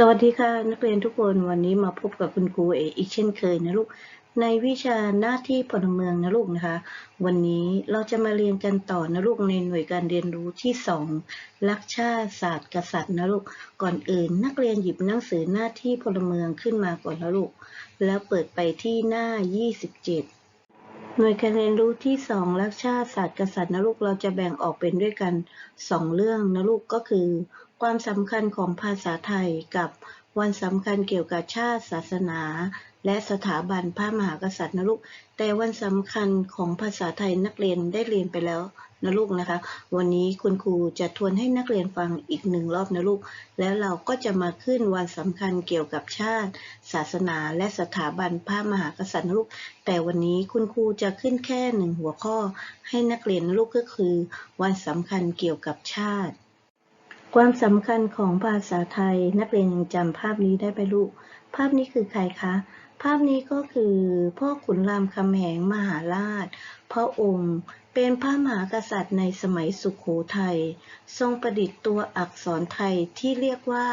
สวัสดีค่ะ นักเรียนทุกคนวันนี้มาพบกับคุณครูเออีกเช่นเคยนะลูก ในวิชาหน้าที่พลเมืองนะลูกนะคะ วันนี้เราจะมาเรียนกันต่อนะลูกในหน่วยการเรียนรู้ที่สองรักชาติศาสตร์กษัตริย์นะลูกก่อนอื่น นักเรียนหยิบหนังสือหน้าที่พลเมืองขึ้นมาก่อนนะลูก แล้วเปิดไปที่หน้า 27หน่วยการเรียนรู้ที่สองรักชาติศาสตร์กษัตริย์นะลูกเราจะแบ่งออกเป็นด้วยกันสองเรื่องนะลูกก็คือ ความสำคัญของภาษาไทยกับวันสำคัญเกี่ยวกับชาติศาสนา และสถาบันพระมหากษัตริย์นะลูก แต่วันสำคัญของภาษาไทยนักเรียนได้เรียนไปแล้วนะลูกนะคะ วันนี้คุณครูจะทวนให้นักเรียนฟังอีกหนึ่งรอบนะลูก แล้วเราก็จะมาขึ้นวันสำคัญเกี่ยวกับชาติ ศาสนาและสถาบันพระมหากษัตริย์นะลูก แต่วันนี้คุณครูจะขึ้นแค่หนึ่งหัวข้อให้นักเรียนนะลูกก็คือ วันสำคัญเกี่ยวกับชาติ ความสำคัญของภาษาไทยนักเรียนยังจำภาพนี้ได้ไหมลูก ภาพนี้คือใครคะ ภาพนี้ก็คือพ่อขุนรามคำแหงมหาราช พระองค์เป็นพระมหากษัตริย์ในสมัยสุขโขทัยทรงประดิษฐ์ตัวอักษรไทยที่เรียกว่า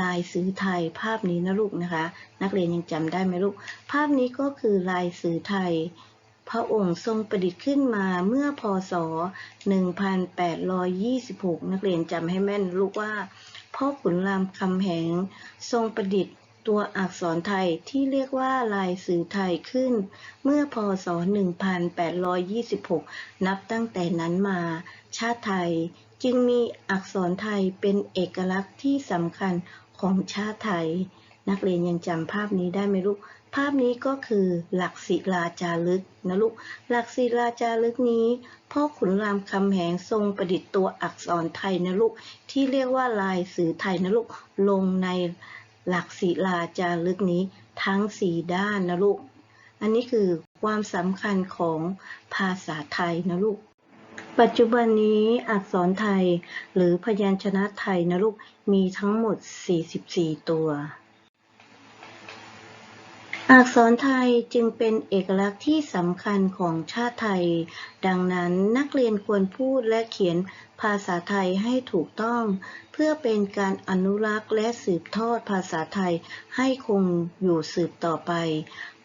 ลายสื่อไทยภาพนี้นะลูกนะคะ นักเรียนยังจำได้ไหมลูก ภาพนี้ก็คือลายสื่อไทย พระองค์ทรงประดิษฐ์ขึ้นมาเมื่อพศ 1826 นักเรียนจำให้แม่นลูกว่า พ่อขุนรามคำแหงทรงประดิษฐ์ตัวอักษรไทยที่เรียกว่าลายสื่อไทยขึ้น เมื่อพศ 1826 นับตั้งแต่นั้นมา ชาติไทยจึงมีอักษรไทยเป็นเอกลักษณ์ที่สำคัญของชาติไทย นักเรียนยังจำภาพนี้ได้ไหมลูก ภาพนี้ก็คือหลักศิลาจารึกนะลูก หลักศิลาจารึกนี้ พ่อขุนรามคำแหงทรงประดิษฐ์ตัวอักษรไทยนะลูก ที่เรียกว่าลายสื่อไทยนะลูก ลงในหลักศิลาจารึกนี้ทั้งสี่ด้านนะลูก อันนี้คือความสำคัญของภาษาไทยนะลูกปัจจุบันนี้อักษรไทยหรือพยัญชนะไทยนะลูกมีทั้งหมด 44 ตัว อักษรไทยจึงเป็นเอกลักษณ์ที่สำคัญของชาติไทย ดังนั้นนักเรียนควรพูดและเขียนภาษาไทยให้ถูกต้อง เพื่อเป็นการอนุรักษ์และสืบทอดภาษาไทยให้คงอยู่สืบต่อไป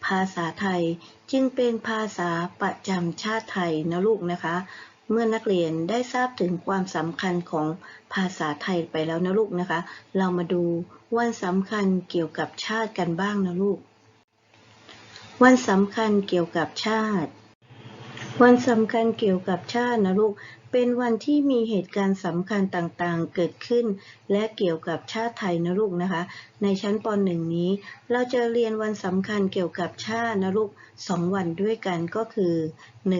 ภาษาไทยจึงเป็นภาษาประจำชาติไทยนะลูกนะคะ เมื่อนักเรียนได้ทราบถึงความสำคัญของภาษาไทยไปแล้วนะลูกนะคะ เรามาดูวันสำคัญเกี่ยวกับชาติกันบ้างนะลูก วันสำคัญเกี่ยวกับชาติ วันสำคัญเกี่ยวกับชาตินะลูก เป็นวันที่มีเหตุการณ์สำคัญต่างๆ เกิดขึ้น และเกี่ยวกับชาติไทยนะลูกนะคะ ในชั้นป .1 นี้ เราจะเรียนวันสำคัญเกี่ยวกับชาตินะลูกสองวันด้วยกันก็คือ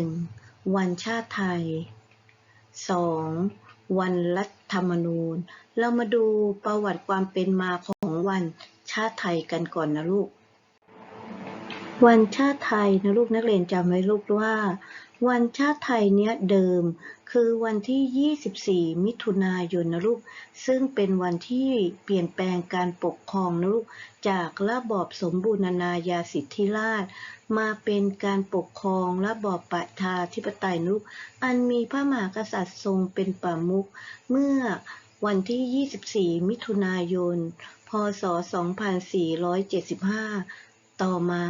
1. วันชาติไทย 2. วันรัฐธรรมนูญ เรามาดูประวัติความเป็นมาของวันชาติไทยกันก่อนนะลูก วันชาติไทยนะลูกนักเรียนจำไว้ลูกว่า วันชาติไทยเนี้ยเดิม คือวันที่ 24 มิถุนายนนะลูก ซึ่งเป็นวันที่เปลี่ยนแปลงการปกครองนะลูก จากระบอบสมบูรณาญาสิทธิราช มาเป็นการปกครองระบอบประชาธิปไตยนะลูกอันมีพระมหากษัตริย์ทรงเป็นประมุขเมื่อวันที่ 24 มิถุนายน พศ 2475ต่อมา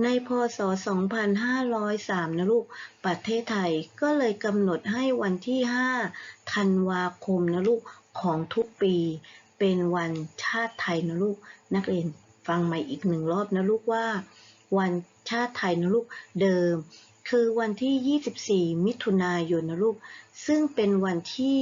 ในพศ 2503 นะลูก ประเทศไทยก็เลยกำหนดให้วันที่ 5 ธันวาคมนะลูก ของทุกปี เป็นวันชาติไทยนะลูก นักเรียนฟังใหม่อีกหนึ่งรอบนะลูกว่า วันชาติไทยนะลูกเดิม คือวันที่ 24 มิถุนายนนะลูก ซึ่งเป็นวันที่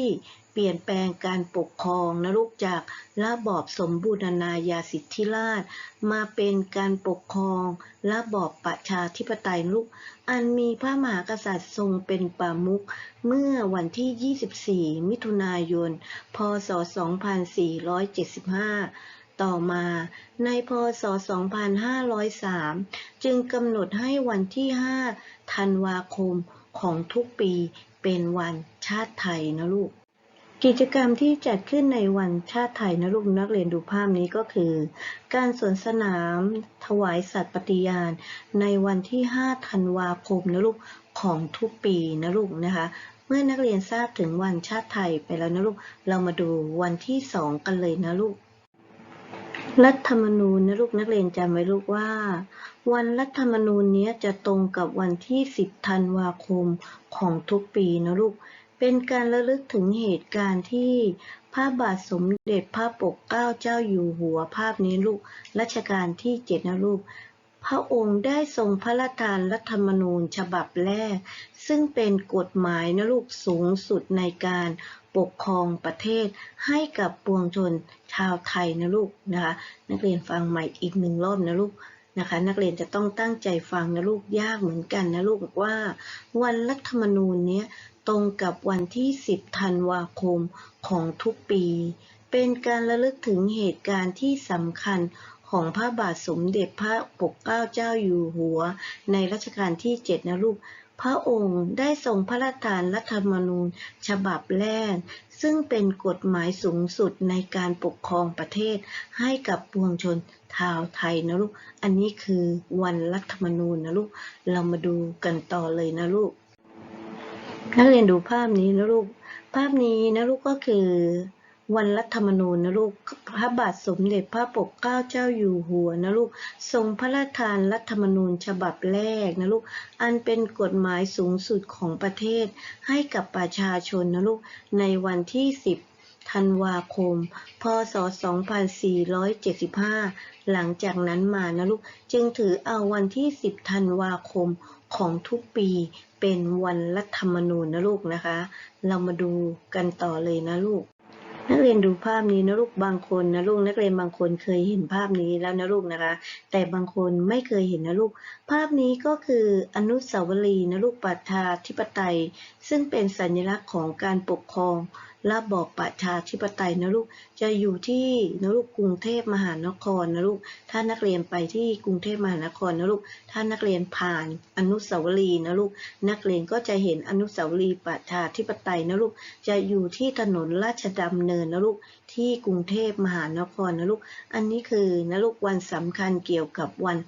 เปลี่ยนแปลงการปกครองนะลูกจากระบอบสมบูรณาญาสิทธิราช มาเป็นการปกครองระบอบประชาธิปไตยลูก อันมีพระมหากษัตริย์ทรงเป็นประมุขเมื่อวันที่ 24 มิถุนายน พศ 2475ต่อมาในพศ 2503 จึงกำหนดให้วันที่ 5 ธันวาคมของทุกปีเป็นวันชาติไทยนะลูก กิจกรรมที่จัดขึ้นในวันชาติไทยนะลูกนักเรียนดูภาพนี้ก็คือ การสวนสนามถวายสัตย์ปฏิญาณ ในวันที่ 5 ธันวาคมนะลูกของทุกปีนะลูกนะคะ เมื่อนักเรียนทราบถึงวันชาติไทยไปแล้วนะลูกเรามาดูวันที่ 2 กันเลยนะลูก รัฐธรรมนูญนะลูกนักเรียนจำไว้ลูกว่า วันรัฐธรรมนูญนี้จะตรงกับวันที่ 10 ธันวาคมของทุกปีนะลูก เป็นการระลึกถึงเหตุการณ์ที่พระบาทสมเด็จพระปกเกล้าเจ้าอยู่หัวภาพนี้ลูกรัชกาลที่เจ็ดนะลูก พระองค์ได้ทรงพระราชทานรัฐธรรมนูญฉบับแรก ซึ่งเป็นกฎหมายนะลูกสูงสุดในการปกครองประเทศให้กับปวงชนชาวไทยนะลูกนะคะนักเรียนฟังใหม่อีกหนึ่งรอบนะลูก นะคะ นักเรียนจะต้องตั้งใจฟังนะลูกยากเหมือนกันนะลูกบอกว่า วันรัฐธรรมนูญเนี้ยตรงกับวันที่ 10 ธันวาคมของทุกปี เป็นการระลึกถึงเหตุการณ์ที่สำคัญของพระบาทสมเด็จพระปกเกล้าเจ้าอยู่หัว ในรัชกาลที่ 7 นะลูกพระองค์ได้ทรงพระราชทานรัฐธรรมนูญ ฉบับแรก ซึ่งเป็นกฎหมายสูงสุดในการปกครองประเทศ ให้กับปวงชนชาวไทยนะลูก อันนี้คือวันรัฐธรรมนูญนะลูก เรามาดูกันต่อเลยนะลูก นักเรียนดูภาพนี้นะลูก ภาพนี้นะลูกก็คือ วันรัฐธรรมนูญนะลูกพระบาทสมเด็จพระปกเกล้าเจ้าอยู่หัวนะลูกทรงพระราชทานรัฐธรรมนูญฉบับแรกนะลูกอันเป็นกฎหมายสูงสุดของประเทศให้กับประชาชนนะลูกในวันที่ 10ธันวาคม พศ 2475 หลังจากนั้นมานะลูก จึงถือเอาวันที่ 10 ธันวาคมของทุกปีเป็นวันรัฐธรรมนูญนะลูกนะคะ เรามาดูกันต่อเลยนะลูก นักเรียนดูภาพนี้นะลูกบางคนนะลูกนักเรียนบางคนเคยเห็นภาพนี้แล้วนะลูกนะคะ แต่บางคนไม่เคยเห็นนะลูก ภาพนี้ก็คืออนุสาวรีย์นะลูกประชาธิปไตย ซึ่งเป็นสัญลักษณ์ของการปกครองระบอบประชาธิปไตยนะลูกจะอยู่ที่นะลูกกรุงเทพมหานครนะลูกถ้านักเรียนไปที่กรุงเทพมหานครนะลูกถ้านักเรียนผ่านอนุสาวรีย์นะลูกนักเรียนก็จะเห็นอนุสาวรีย์ประชาธิปไตยนะลูกจะอยู่ที่ถนนราชดำเนินนะลูกที่กรุงเทพมหานครนะลูกอันนี้คือนะลูกวันสำคัญเกี่ยวกับวัน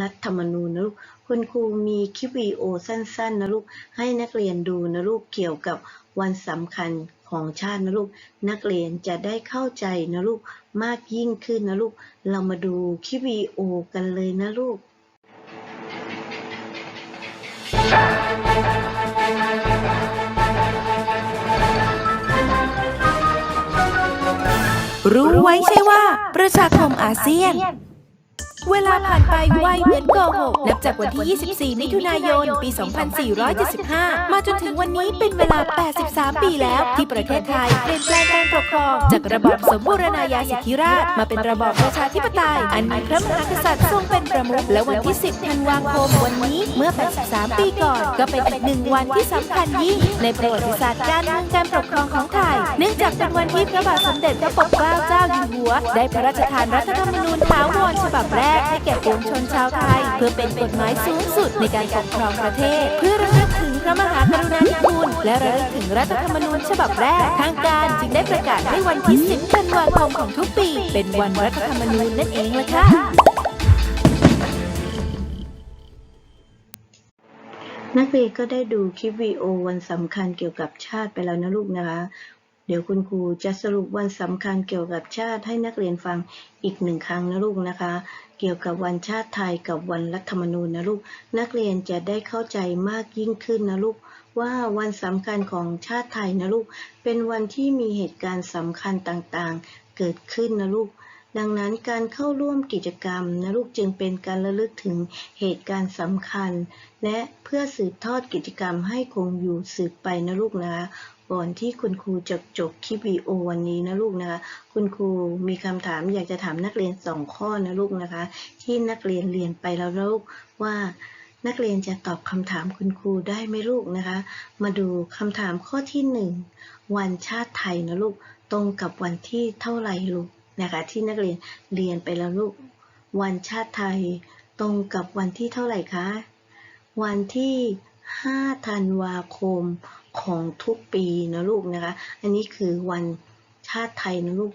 รัฐธรรมนูญนะลูกคุณครูมีคลิปวิดีโอสั้นๆนะลูกให้นักเรียนดูนะลูกเกี่ยวกับวันสำคัญ ของชาตินะลูก นักเรียนจะได้เข้าใจนะลูกมากยิ่งขึ้นนะลูก เรามาดูคลิปวิดีโอกันเลยนะลูก รู้ไว้ใช่ว่า ประชาคมอาเซียน เวลาผ่านไปไวเหมือนโกหกนับจากวันที่ 24 มิถุนายน ปี 2475 มาจนถึงวันนี้เป็นเวลา 83 ปีแล้วที่ประเทศไทยเปลี่ยนแปลงการปกครอง จากระบอบสมบูรณาญาสิทธิราชย์มาเป็นระบอบประชาธิปไตย อันมีพระมหากษัตริย์ทรงเป็นประมุขและวันที่ 10 ธันวาคมวันนี้เมื่อ 83 ปีก่อน ก็เป็นอีกหนึ่งวันที่สำคัญยิ่งในประวัติศาสตร์การเมืองการปกครองของไทย เนื่องจากเป็นวันที่พระบาทสมเด็จพระปกเกล้าเจ้าอยู่หัว ได้พระราชทานรัฐธรรมนูญถาวรฉบับแรกให้แก่ปวงชนชาวไทย เพื่อเป็นกฎหมายสูงสุดในการปกครองประเทศ เพื่อระลึกถึง พระมหากรุณาธิคุณและระลึกถึงรัฐธรรมนูญฉบับแรก ทางการจึงได้ประกาศให้วันที่ 10 ธันวาคมของทุกปี เป็นวันรัฐธรรมนูญนั่นเองล่ะค่ะนักเรียนก็ได้ดูคลิปวีโอวันสำคัญเกี่ยวกับชาติไปแล้วนะลูกนะคะ เดี๋ยวคุณครูจะสรุปวันสำคัญเกี่ยวกับชาติให้นักเรียนฟังอีกหนึ่งครั้งนะลูกนะคะ เกี่ยวกับวันชาติไทยกับวันรัฐธรรมนูญนะลูก นักเรียนจะได้เข้าใจมากยิ่งขึ้นนะลูกว่าวันสำคัญของชาติไทยนะลูก เป็นวันที่มีเหตุการณ์สำคัญต่างๆ เกิดขึ้นนะลูก ดังนั้นการเข้าร่วมกิจกรรมนะลูกจึงเป็นการระลึกถึงเหตุการณ์สำคัญ และเพื่อสืบทอดกิจกรรมให้คงอยู่สืบไปนะลูกนะ ก่อนที่คุณครูจะจบคลิปวิดีโอวันนี้นะลูกนะคะ คุณครูมีคำถามอยากจะถามนักเรียนสองข้อนะลูกนะคะ ที่นักเรียนเรียนไปแล้วลูกว่านักเรียนจะตอบคำถามคุณครูได้ไหมลูกนะคะ มาดูคำถามข้อที่หนึ่งวันชาติไทยนะลูกตรงกับวันที่เท่าไหร่ลูกนะคะ ที่นักเรียนเรียนไปแล้วลูก วันชาติไทย ตรงกับวันที่เท่าไหร่คะวันที่ 5 ธันวาคมของทุกปีนะลูกนะคะ อันนี้คือวันชาติไทยนะลูก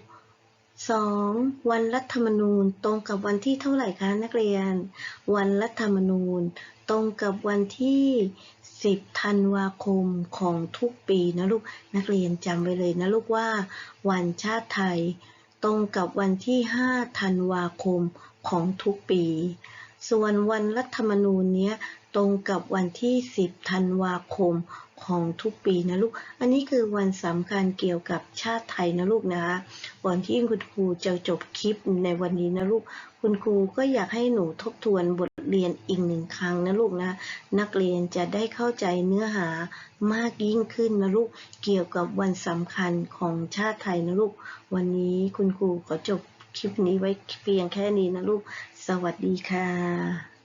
2. วันรัฐธรรมนูญตรงกับวันที่เท่าไหร่คะนักเรียน วันรัฐธรรมนูญตรงกับวันที่ 10 ธันวาคมของทุกปีนะลูก นักเรียนจำไว้เลยนะลูกว่า วันชาติไทย ตรงกับวันที่ 5 ธันวาคมของทุกปี ส่วนวันรัฐธรรมนูญเนี้ย ตรงกับวันที่ 10 ธันวาคมของทุกปีนะลูก อันนี้คือวันสำคัญเกี่ยวกับชาติไทยนะลูกนะคะก่อนที่คุณครูจะจบคลิปในวันนี้นะลูก คุณครูก็อยากให้หนูทบทวนบทเรียนอีกหนึ่งครั้งนะลูกนะ นักเรียนจะได้เข้าใจเนื้อหามากยิ่งขึ้นนะลูก เกี่ยวกับวันสำคัญของชาติไทยนะลูก วันนี้คุณครูขอจบคลิปนี้ไว้เพียงแค่นี้นะลูก สวัสดีค่ะ